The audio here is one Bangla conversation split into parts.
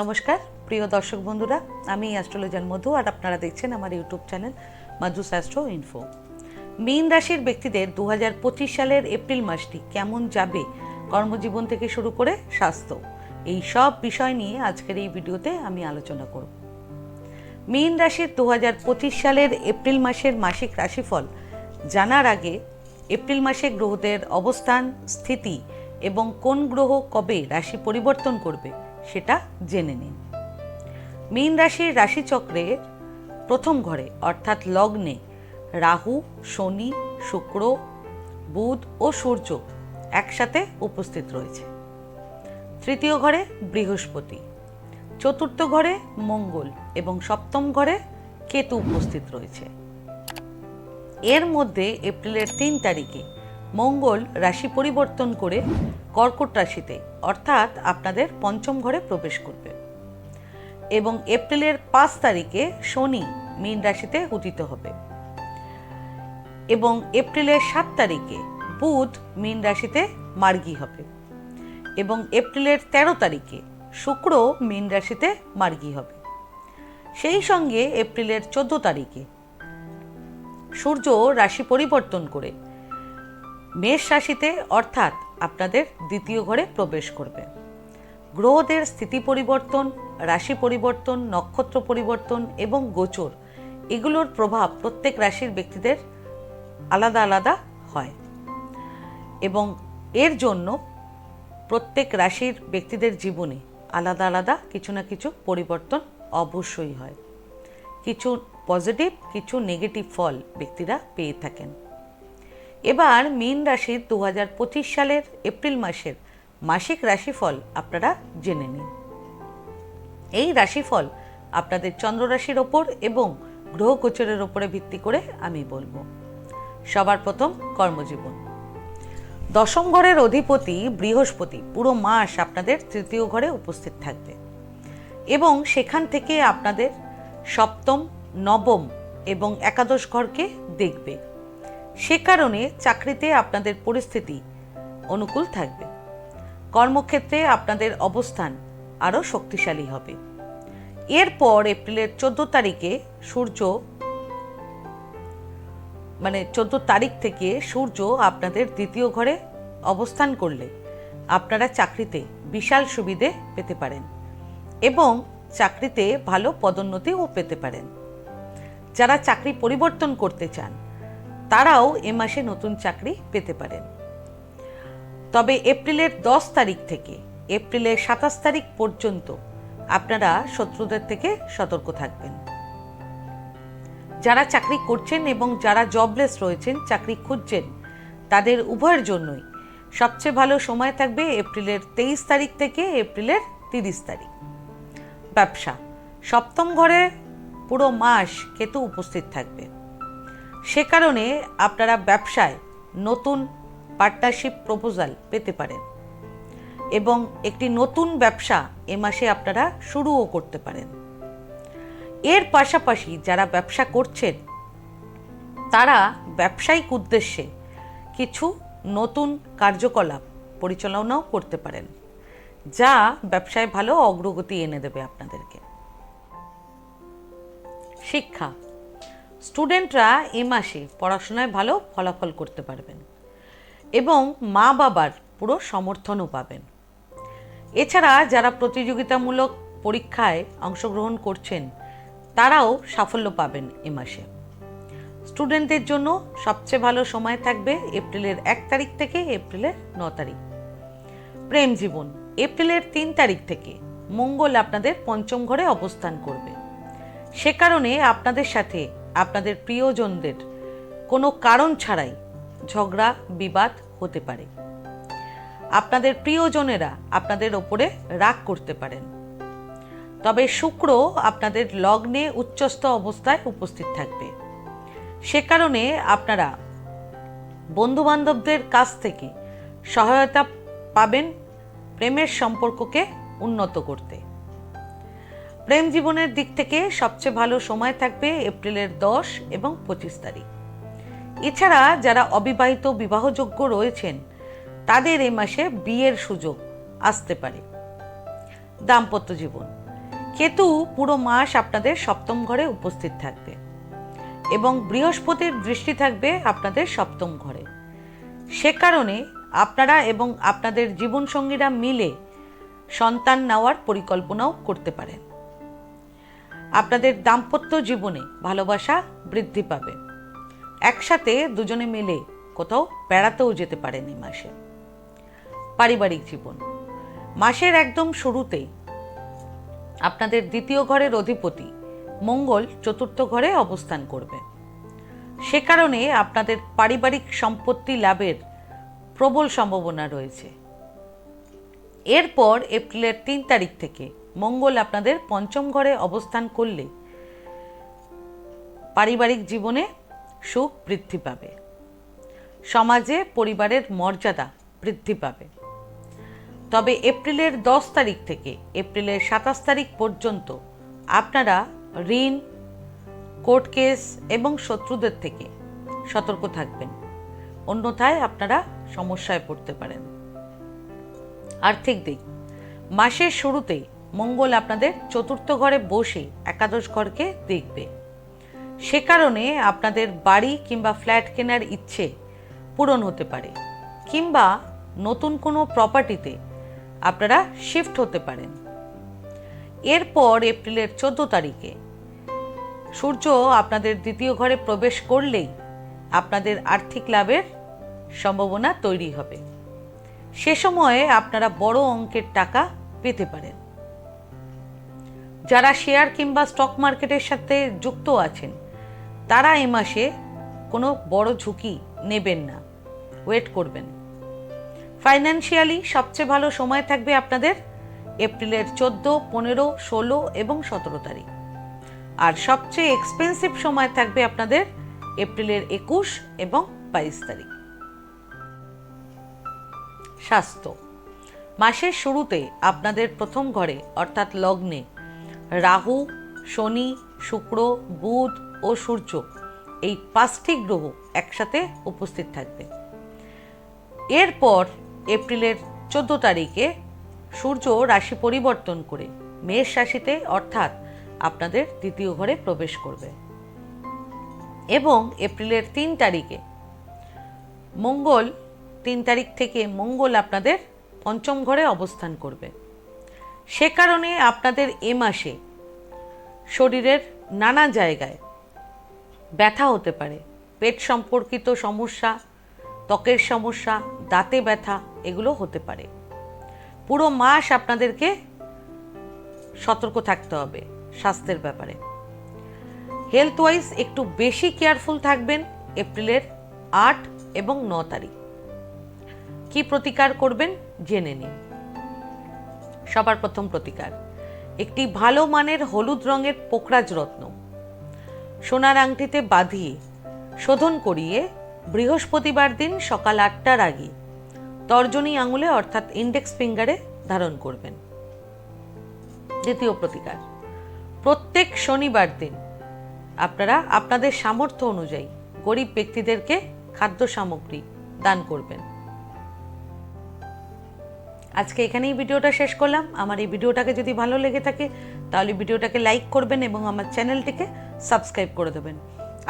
নমস্কার, প্রিয় দর্শক বন্ধুরা, আমি অ্যাস্ট্রোলজার মধু আর আপনারা দেখছেন আমার YouTube channel Madhu astro info. মীন রাশির ব্যক্তিদের দু হাজার পঁচিশ সালের এপ্রিল মাসটি কেমন যাবে কর্মজীবন থেকে শুরু করে স্বাস্থ্য, এই সব বিষয় নিয়ে আজকের এই ভিডিওতে আমি আলোচনা করব। মীন রাশির দু হাজার পঁচিশ সালের এপ্রিল মাসের মাসিক রাশিফল জানার আগে এপ্রিল মাসে গ্রহদের অবস্থান, স্থিতি এবং কোন গ্রহ কবে রাশি পরিবর্তন করবে সেটা জেনে নিন। মীন রাশির রাশিচক্রের প্রথম ঘরে, অর্থাৎ লগ্নে, রাহু, শনি, শুক্র, বুধ ও সূর্য একসাথে উপস্থিত রয়েছে। তৃতীয় ঘরে বৃহস্পতি, চতুর্থ ঘরে মঙ্গল এবং সপ্তম ঘরে কেতু উপস্থিত রয়েছে। এর মধ্যে এপ্রিলের তিন তারিখে মঙ্গল রাশি পরিবর্তন করে কর্কট রাশিতে, অর্থাৎ আপনাদের পঞ্চম ঘরে প্রবেশ করবে। এবং এপ্রিলের পাঁচ তারিখে শনি মীন রাশিতে উদিত হবে। এবং এপ্রিলের সাত তারিখে বুধ মীন রাশিতে মার্গী হবে। এবং এপ্রিলের তেরো তারিখে শুক্র মীন রাশিতে মার্গী হবে। সেই সঙ্গে এপ্রিলের চোদ্দ তারিখে সূর্য রাশি পরিবর্তন করে মেষ রাশিতে অর্থাৎ আপনাদের দ্বিতীয় ঘরে প্রবেশ করবে। গ্রহদের স্থিতি পরিবর্তন, রাশি পরিবর্তন, নক্ষত্র পরিবর্তন এবং গোচর, এগুলোর প্রভাব প্রত্যেক রাশির ব্যক্তিদের আলাদা আলাদা হয়। এবং এর জন্য প্রত্যেক রাশির ব্যক্তিদের জীবনে আলাদা আলাদা কিছু না কিছু পরিবর্তন অবশ্যই হয়। কিছু পজিটিভ, কিছু নেগেটিভ ফল ব্যক্তিরা পেয়ে থাকেন। এবার মীন রাশির দু হাজার পঁচিশ সালের এপ্রিল মাসের মাসিক রাশিফল আপনারা জেনে নিন। এই রাশিফল আপনাদের চন্দ্র রাশির ওপর এবং গ্রহ গোচরের ওপরে ভিত্তি করে আমি বলব। সবার প্রথম কর্মজীবন। দশম ঘরের অধিপতি বৃহস্পতি পুরো মাস আপনাদের তৃতীয় ঘরে উপস্থিত থাকবে এবং সেখান থেকে আপনাদের সপ্তম, নবম এবং একাদশ ঘরকে দেখবে। সে কারণে চাকরিতে আপনাদের পরিস্থিতি অনুকূল থাকবে। কর্মক্ষেত্রে আপনাদের অবস্থান আরও শক্তিশালী হবে। এরপর এপ্রিলের চোদ্দ তারিখে সূর্য মানে চোদ্দ তারিখ থেকে সূর্য আপনাদের দ্বিতীয় ঘরে অবস্থান করলে আপনারা চাকরিতে বিশাল সুবিধে পেতে পারেন এবং চাকরিতে ভালো পদোন্নতিও পেতে পারেন। যারা চাকরি পরিবর্তন করতে চান তারাও এ মাসে নতুন চাকরি পেতে পারেন। তবে এপ্রিলের দশ তারিখ থেকে, এপ্রিলের সাতাশ তারিখ পর্যন্ত আপনারা শত্রুদের থেকে সতর্ক থাকবেন। যারা চাকরি করছেন এবং যারা জবলেস রয়েছেন, চাকরি খুঁজছেন, তাদের উভয়ের জন্যই সবচেয়ে ভালো সময় থাকবে এপ্রিলের তেইশ তারিখ থেকে এপ্রিলের তিরিশ তারিখ। ব্যবসা, সপ্তম ঘরে পুরো মাস কেতু উপস্থিত থাকবে। সে কারণে আপনারা ব্যবসায় নতুন পার্টনারশিপ প্রপোজাল পেতে পারেন এবং একটি নতুন ব্যবসা এ মাসে আপনারা শুরুও করতে পারেন। এর পাশাপাশি যারা ব্যবসা করছেন, তারা ব্যবসায়িক উদ্দেশ্যে কিছু নতুন কার্যকলাপ পরিচালনাও করতে পারেন, যা ব্যবসায় ভালো অগ্রগতি এনে দেবে আপনাদেরকে। শিক্ষা স্টুডেন্টরা এ মাসে পড়াশোনায় ভালো ফলাফল করতে পারবেন এবং মা বাবার পুরো সমর্থনও পাবেন। এছাড়া যারা প্রতিযোগিতামূলক পরীক্ষায় অংশগ্রহণ করছেন, তারাও সাফল্য পাবেন এ মাসে। স্টুডেন্টদের জন্য সবচেয়ে ভালো সময় থাকবে এপ্রিলের এক তারিখ থেকে এপ্রিলের ন তারিখ। প্রেম জীবন, এপ্রিলের তিন তারিখ থেকে মঙ্গল আপনাদের পঞ্চম ঘরে অবস্থান করবে। সে কারণে আপনাদের সাথে আপনাদের প্রিয়জনদের কোনো কারণ ছাড়াই ঝগড়া, বিবাদ হতে পারে। আপনাদের প্রিয়জনেরা আপনাদের ওপরে রাগ করতে পারেন। তবে শুক্র আপনাদের লগ্নে উচ্চস্থ অবস্থায় উপস্থিত থাকবে। সে কারণে আপনারা বন্ধুবান্ধবদের কাছ থেকে সহায়তা পাবেন প্রেমের সম্পর্ককে উন্নত করতে। প্রেম জীবনের দিক থেকে সবচেয়ে ভালো সময় থাকবে এপ্রিলের দশ এবং পঁচিশ তারিখ। এছাড়া যারা অবিবাহিত বিবাহযোগ্য রয়েছেন, তাদের এই মাসে বিয়ের সুযোগ আসতে পারে। দাম্পত্য জীবন। কেতু পুরো মাস আপনাদের সপ্তম ঘরে উপস্থিত থাকবে এবং বৃহস্পতির দৃষ্টি থাকবে আপনাদের সপ্তম ঘরে। সে কারণে আপনারা এবং আপনাদের জীবনসঙ্গীরা মিলে সন্তান নেওয়ার পরিকল্পনাও করতে পারেন। আপনাদের দাম্পত্য জীবনে ভালোবাসা বৃদ্ধি পাবে। একসাথে দুজনে মিলে কোথাও বেড়াতেও যেতে পারেন এই মাসে। পারিবারিক জীবন। মাসের একদম শুরুতেই আপনাদের দ্বিতীয় ঘরের অধিপতি মঙ্গল চতুর্থ ঘরে অবস্থান করবে। সে কারণে আপনাদের পারিবারিক সম্পত্তি লাভের প্রবল সম্ভাবনা রয়েছে। এরপর এপ্রিলের তিন তারিখ থেকে মঙ্গল আপনাদের পঞ্চম ঘরে অবস্থান করলে পারিবারিক জীবনে সুখ বৃদ্ধি পাবে। সমাজে পরিবারের মর্যাদা বৃদ্ধি পাবে। তবে এপ্রিলের দশ তারিখ থেকে এপ্রিলের সাতাশ তারিখ পর্যন্ত আপনারা ঋণ, কোর্ট কেস এবং শত্রুদের থেকে সতর্ক থাকবেন। অন্যথায় আপনারা সমস্যায় পড়তে পারেন। আর্থিক দিক, মাসের শুরুতেই মঙ্গল আপনাদের চতুর্থ ঘরে বসে একাদশ ঘরকে দেখবে। সে কারণে আপনাদের বাড়ি কিংবা ফ্ল্যাট কেনার ইচ্ছে পূরণ হতে পারে, কিংবা নতুন কোনো প্রপার্টিতে আপনারা শিফট হতে পারেন। এরপর এপ্রিলের চোদ্দ তারিখে সূর্য আপনাদের দ্বিতীয় ঘরে প্রবেশ করলেই আপনাদের আর্থিক লাভের সম্ভাবনা তৈরি হবে। সে সময়ে আপনারা বড় অঙ্কের টাকা পেতে পারেন। যারা শেয়ার কিংবা স্টক মার্কেটের সাথে যুক্ত আছেন, তারা এ মাসে কোনো বড় ঝুঁকি নেবেন না। ওয়েট করবেন। ফাইন্যান্সিয়ালি সবচেয়ে ভালো সময় থাকবে আপনাদের এপ্রিলের চোদ্দ, পনেরো, ষোলো এবং সতেরো তারিখ। আর সবচেয়ে এক্সপেন্সিভ সময় থাকবে আপনাদের এপ্রিলের একুশ এবং বাইশ তারিখ। স্বাস্থ্য। মাসের শুরুতে আপনাদের প্রথম ঘরে, অর্থাৎ লগ্নে রাহু, শনি, শুক্র, বুধ ও সূর্য এই পাঁচটি গ্রহ একসাথে উপস্থিত থাকবে। এরপর এপ্রিলের চোদ্দ তারিখে সূর্য রাশি পরিবর্তন করে মেষ রাশিতে অর্থাৎ আপনাদের দ্বিতীয় ঘরে প্রবেশ করবে। এবং এপ্রিলের তিন তারিখে মঙ্গল, তিন তারিখ থেকে মঙ্গল আপনাদের পঞ্চম ঘরে অবস্থান করবে। সে কারণে আপনাদের এ মাসে শরীরের নানা জায়গায় ব্যথা হতে পারে। পেট সম্পর্কিত সমস্যা, ত্বকের সমস্যা, দাঁতে ব্যথা, এগুলো হতে পারে। পুরো মাস আপনাদেরকে সতর্ক থাকতে হবে স্বাস্থ্যের ব্যাপারে। হেলথ ওয়াইজ একটু বেশি কেয়ারফুল থাকবেন এপ্রিলের আট এবং ন তারিখ। কি প্রতিকার করবেন জেনে নিন। সবার প্রথম প্রতিকার। একটি ভালো মানের হলুদ রঙের পোকরাজ রত্ন। সোনার আংটিতে বাঁধিয়ে শোধন করিয়ে বৃহস্পতিবার দিন সকাল আটটার আগে তর্জনী আঙুলে অর্থাৎ ইন্ডেক্স ফিঙ্গারে ধারণ করবেন। দ্বিতীয় প্রতিকার, প্রত্যেক শনিবার দিন আপনারা আপনাদের সামর্থ্য অনুযায়ী গরিব ব্যক্তিদেরকে খাদ্য সামগ্রী দান করবেন। আজকে এখানেই ভিডিওটা শেষ করলাম। আমার এই ভিডিওটাকে যদি ভালো লেগে থাকে, তাহলে ভিডিওটাকে লাইক করবেন এবং আমার চ্যানেলটিকে সাবস্ক্রাইব করে দেবেন।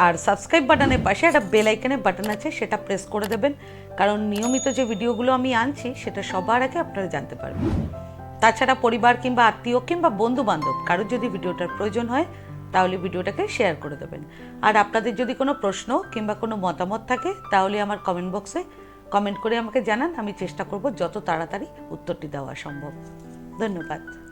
আর সাবস্ক্রাইব বাটনের পাশে একটা বেল আইকনের বাটন আছে, সেটা প্রেস করে দেবেন। কারণ নিয়মিত যে ভিডিওগুলো আমি আনছি, সেটা সবার আগে আপনারা জানতে পারবেন। তাছাড়া পরিবার কিংবা আত্মীয় কিংবা বন্ধু বান্ধব কারোর যদি ভিডিওটার প্রয়োজন হয়, তাহলে ভিডিওটাকে শেয়ার করে দেবেন। আর আপনাদের যদি কোনো প্রশ্ন কিংবা কোনো মতামত থাকে, তাহলে আমার কমেন্ট বক্সে কমেন্ট করে আমাকে জানান আমি চেষ্টা করব যত তাড়াতাড়ি উত্তরটি দেওয়া সম্ভব। ধন্যবাদ।